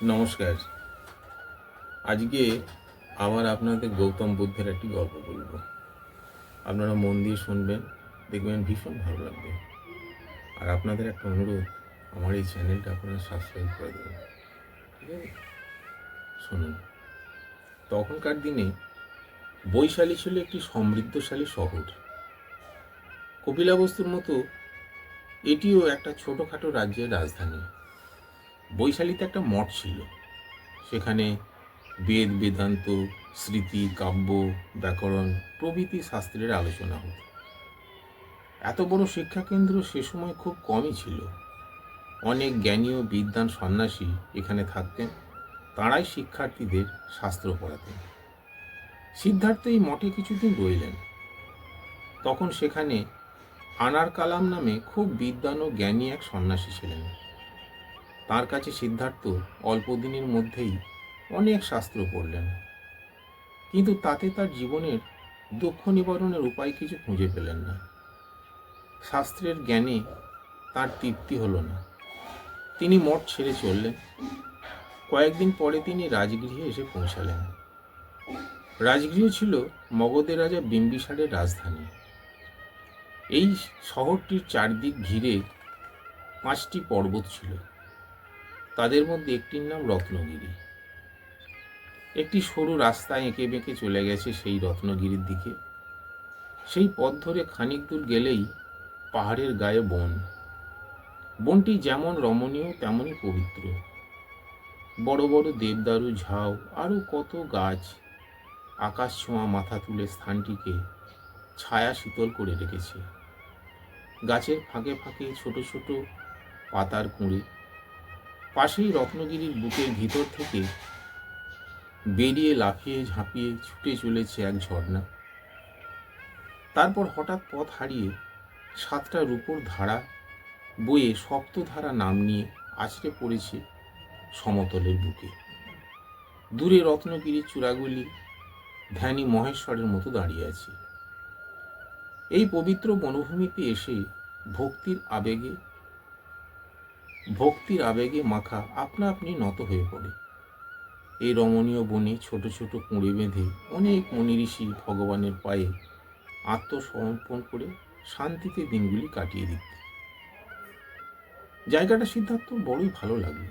নমস্কার। আজকে আমার আপনাদের গৌতম বুদ্ধের একটি গল্প বলব। আপনারা মন দিয়ে শুনবেন, দেখবেন ভীষণ ভালো লাগবে। আর আপনাদের একটা অনুরোধ, আমার এই চ্যানেলটা আপনারা সাবস্ক্রাইব করে দেবেন। ঠিক আছে শুনুন, তখনকার দিনে বৈশালী ছিল একটি সমৃদ্ধশালী শহর। কপিলাবস্তুর মতো এটিও একটা ছোটোখাটো রাজ্যের রাজধানী। বৈশালীতে একটা মঠ ছিল। সেখানে বেদ, বেদান্ত, স্মৃতি, কাব্য, ব্যাকরণ প্রভৃতি শাস্ত্রের আলোচনা হতো। এত বড় শিক্ষাকেন্দ্র সে সময় খুব কমই ছিল। অনেক জ্ঞানী ও বিদ্বান সন্ন্যাসী এখানে থাকতেন। তাঁরাই শিক্ষার্থীদের শাস্ত্র পড়াতেন। সিদ্ধার্থ এই মঠে কিছুদিন রইলেন। তখন সেখানে আনার কালাম নামে খুব বিদ্বান ও জ্ঞানী এক সন্ন্যাসী ছিলেন। তার কাছে সিদ্ধার্থ অল্প দিনের মধ্যেই অনেক শাস্ত্র পড়লেন। কিন্তু তাতে তার জীবনের দুঃখ নিবারণের উপায় কিছু খুঁজে পেলেন না। শাস্ত্রের জ্ঞানে তার তৃপ্তি হলো না। তিনি মঠ ছেড়ে চললেন। কয়েকদিন পরে তিনি রাজগৃহে এসে পৌঁছালেন। রাজগৃহ ছিল মগধের রাজা বিম্বিসারের রাজধানী। এই শহরটির চারদিক ঘিরে পাঁচটি পর্বত ছিল। তাদের মধ্যে একটির নাম রত্নগিরি। একটি সরু রাস্তায় এঁকে বেঁকে চলে গেছে সেই রত্নগিরির দিকে। সেই পথ ধরে খানিক দূর গেলেই পাহাড়ের গায়ে বন। বনটি যেমন রমণীয়, তেমনই পবিত্র। বড় বড় দেবদারু ঝাউ আরও কত গাছ আকাশ ছোঁয়া মাথা তুলে স্থানটিকে ছায়া শীতল করে রেখেছে। গাছের ফাঁকে ফাঁকে ছোট ছোট পাতার কুঁড়ে পাশেই রত্নগিরির বুকের ভিতর থেকে বেরিয়ে লাফিয়ে ঝাঁপিয়ে ছুটে চলেছে এক ঝর্ণা। তারপর হঠাৎ পথ হারিয়ে সাতটা রূপোর ধারা বয়ে সপ্তধারা নাম নিয়ে আছড়ে পড়েছে সমতলের বুকে। দূরে রত্নগিরির চূড়াগুলি ধ্যানী মহেশ্বরের মতো দাঁড়িয়ে আছে। এই পবিত্র বনভূমিতে এসে ভক্তির আবেগে ভক্তির আবেগে মাখা আপনা আপনি নত হয়ে পড়ে। এই রমণীয় বনে ছোট ছোট কুঁড়ে বেঁধে অনেক মনি ঋষি ভগবানের পায়ে আত্মসমর্পণ করে শান্তিতে দিনগুলি কাটিয়ে দিত। জায়গাটা সিদ্ধার্থ বড়ই ভালো লাগল।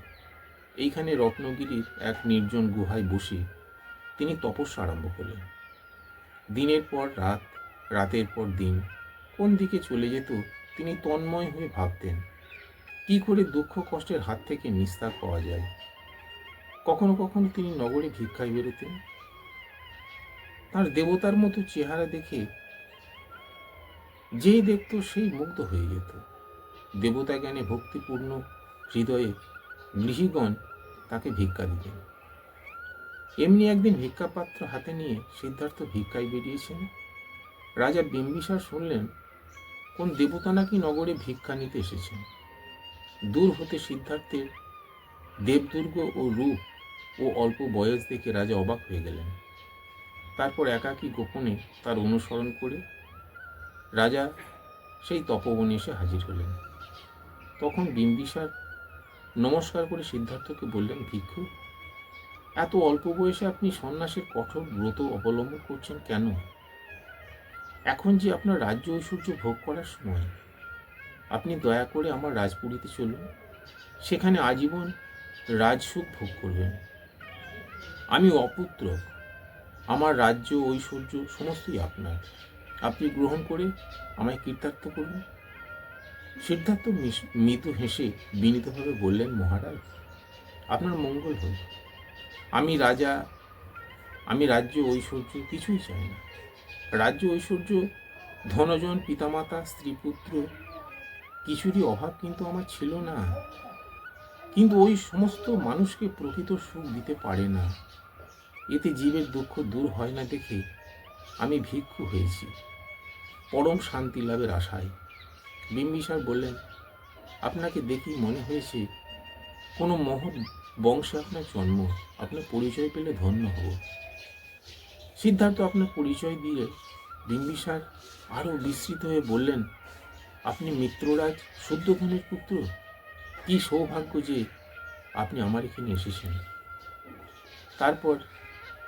এইখানে রত্নগিরির এক নির্জন গুহায় বসে তিনি তপস্যা আরম্ভ করলেন। দিনের পর রাত, রাতের পর দিন, কোন দিকে চলে যেত তিনি তন্ময় হয়ে ভাবতেন। কি করে দুঃখ কষ্টের হাত থেকে নিস্তার পাওয়া যায়? কখনো কখনো তিনি নগরে ভিক্ষায় বেরোতেন। তার দেবতার মতো চেহারা দেখে যেই দেখত সেই মুগ্ধ হয়ে যেত। দেবতা জ্ঞানে ভক্তিপূর্ণ হৃদয়ে গৃহীগণ তাকে ভিক্ষা দিতেন। এমনি একদিন ভিক্ষাপাত্র হাতে নিয়ে সিদ্ধার্থ ভিক্ষায় বেরিয়েছেন। রাজা বিম্বিসার শুনলেন, কোন দেবতা নাকি নগরে ভিক্ষা নিতে এসেছেন? দূর হতে সিদ্ধার্থের দেবদুর্গ ও রূপ ও অল্প বয়স দেখে রাজা অবাক হয়ে গেলেন। তারপর একাকী গোপনে তার অনুসরণ করে রাজা সেই তপবনে এসে হাজির হলেন। তখন বিম্বিসার নমস্কার করে সিদ্ধার্থকে বললেন, ভিক্ষু, এত অল্প বয়সে আপনি সন্ন্যাসের কঠোর ব্রত অবলম্বন করছেন কেন? এখন যে আপনার রাজ্য ঐশ্বর্য ভোগ করার সময় আপনি দয়া করে আমার রাজপুরীতে চলুন। সেখানে আজীবন রাজসুখ ভোগ করবেন। আমি অপুত্র। আমার রাজ্য, ঐশ্বর্য সমস্তই আপনার। আপনি গ্রহণ করে আমায় কৃতার্থ করুন। সিদ্ধার্থ মৃদু হেসে বিনীতভাবে বললেন, মহারাজ, আপনার মঙ্গল হোক। আমি রাজা, আমি রাজ্য, ঐশ্বর্য কিছুই চাই না। রাজ্য, ঐশ্বর্য, ধনজন, পিতামাতা স্ত্রী পুত্র কিছুরই অভাব কিন্তু আমার ছিল না। কিন্তু ওই সমস্ত মানুষকে প্রকৃত সুখ দিতে পারে না। এতে জীবের দুঃখ দূর হয় না দেখে আমি ভিক্ষু হয়েছি। পরম শান্তি লাভের আশায়। বিম্বিসার বললেন, আপনাকে দেখি মনে হয়েছে, কোনো মহৎ বংশে আপনার জন্ম, আপনার পরিচয় পেলে ধন্য হব। সিদ্ধার্থ আপনার পরিচয় দিয়ে বিম্বিসার আরও বিস্মৃত হয়ে বললেন আপনি মিত্ররাজ শুদ্ধঘনের পুত্র? কি সৌভাগ্য যে আপনি আমার এখানে এসেছেন। তারপর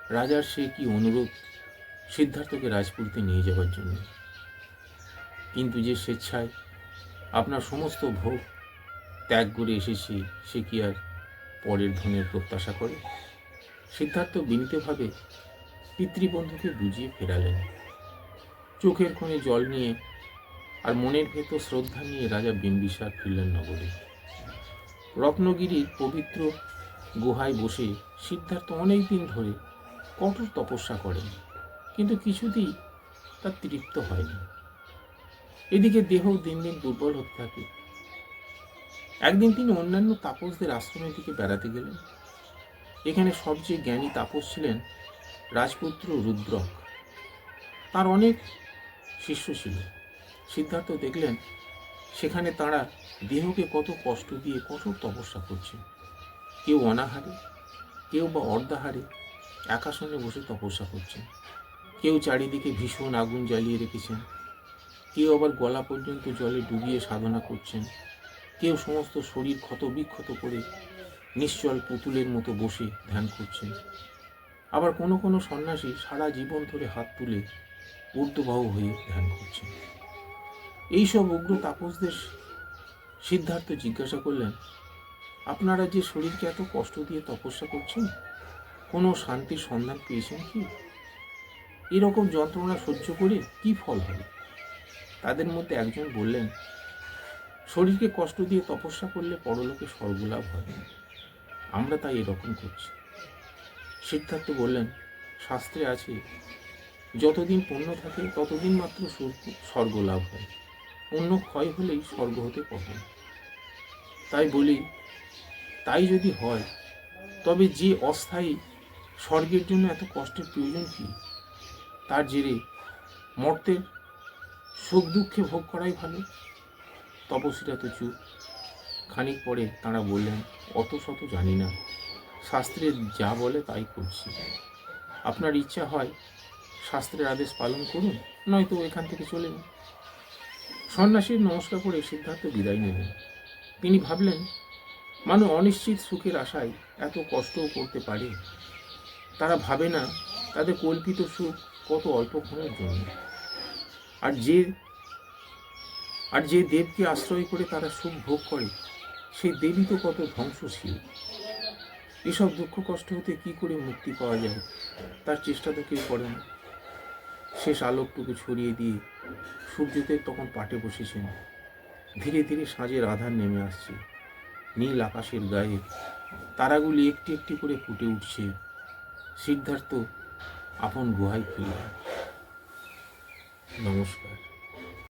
রাজার সে কি অনুরোধ সিদ্ধার্থকে রাজপুরীতে নিয়ে যাওয়ার জন্য? কিন্তু যে স্বেচ্ছায় আপনার সমস্ত ভোগ ত্যাগ করে এসেছি, সে কি আর পরের ধনের প্রত্যাশা করে? সিদ্ধার্থ বিনীতভাবে পিতৃবন্ধুকে বুঝিয়ে ফেরালেন। চোখের কোণে জল নিয়ে আর মনের ভেতর শ্রদ্ধা নিয়ে রাজা বিম্বিসার ফিরলেন নগরে। রত্নগিরির পবিত্র গুহায় বসে সিদ্ধার্থ অনেক দিন ধরে কঠোর তপস্যা করেন, কিন্তু কিছুতেই তার তৃপ্ত হয়নি। এদিকে দেহ দিন দিন দুর্বল হতে থাকে। একদিন তিনি অন্যান্য তাপসদের আশ্রমের দিকে বেড়াতে গেলেন। এখানে সবচেয়ে জ্ঞানী তাপস ছিলেন রাজপুত্র রুদ্রক। তার অনেক শিষ্য ছিল। সিদ্ধার্থ দেখলেন, সেখানে তারা দেহকে কত কষ্ট দিয়ে কঠোর তপস্যা করছে। কেউ অনাহারে, কেউ বা অর্ধাহারে একাসনে বসে তপস্যা করছেন কেউ চারিদিকে ভীষণ আগুন জ্বালিয়ে রেখেছেন। কেউ আবার গলা পর্যন্ত জলে ডুবিয়ে সাধনা করছেন। কেউ সমস্ত শরীর ক্ষত বিক্ষত করে নিশ্চল পুতুলের মতো বসে ধ্যান করছেন। আবার কোনো কোনো সন্ন্যাসী সারা জীবন ধরে হাত তুলে ঊর্ধ্ববাহু হয়ে ধ্যান করছেন। এইসব উগ্র তাপসদের সিদ্ধার্থ জিজ্ঞাসা করলেন, আপনারা যে শরীরকে এত কষ্ট দিয়ে তপস্যা করছেন, কোনো শান্তির সন্ধান পেয়েছেন কি? এরকম যন্ত্রণা সহ্য করে কি ফল হবে? তাদের মধ্যে একজন বললেন, শরীরকে কষ্ট দিয়ে তপস্যা করলে পরলোকে স্বর্গলাভ হয়। আমরা তাই এরকম করছি। সিদ্ধার্থ বললেন, শাস্ত্রে আছে, যতদিন পুণ্য থাকে, ততদিন মাত্র স্বর্গ- লাভ হয়। পুণ্য ক্ষয় হলেই স্বর্গ হতে কখন? তাই বলি, তাই যদি হয়, তবে যে অস্থায়ী স্বর্গের জন্য এত কষ্টের প্রয়োজন কি? তার জেরে মর্তের সুখ দুঃখে ভোগ করাই ভালো। তপস্বীরা তো চুপ। খানিক পরে তাঁরা বললেন, অত শত জানি না। শাস্ত্রে যা বলে তাই করছি। আপনার ইচ্ছা হয় শাস্ত্রের আদেশ পালন করুন, নয়তো এখান থেকে চলে যান। সন্ন্যাসীর নমস্কার করে সিদ্ধার্থ বিদায় নিলেন। তিনি ভাবলেন, মানুষ অনিশ্চিত সুখের আশায় এত কষ্টও করতে পারে। তারা ভাবে না তাদের কল্পিত সুখ কত অল্পক্ষণের জন্য। আর যে আর যে দেবকে আশ্রয় করে তারা সুখ ভোগ করে সেই দেবী তো কত ধ্বংসশীল। এসব দুঃখ কষ্ট হতে কি করে মুক্তি পাওয়া যায়? তার চেষ্টা তো কেউ করে না। শেষ আলোকটুকু ছড়িয়ে দিয়ে সূর্যদেব তখন পাটে বসেছেন। ধীরে ধীরে সাঁজের আধার নেমে আসছে। নীল আকাশের গায়ে তারাগুলি একটি একটি করে ফুটে উঠছে। সিদ্ধার্থ আপন গুহায় ফিরল নমস্কার।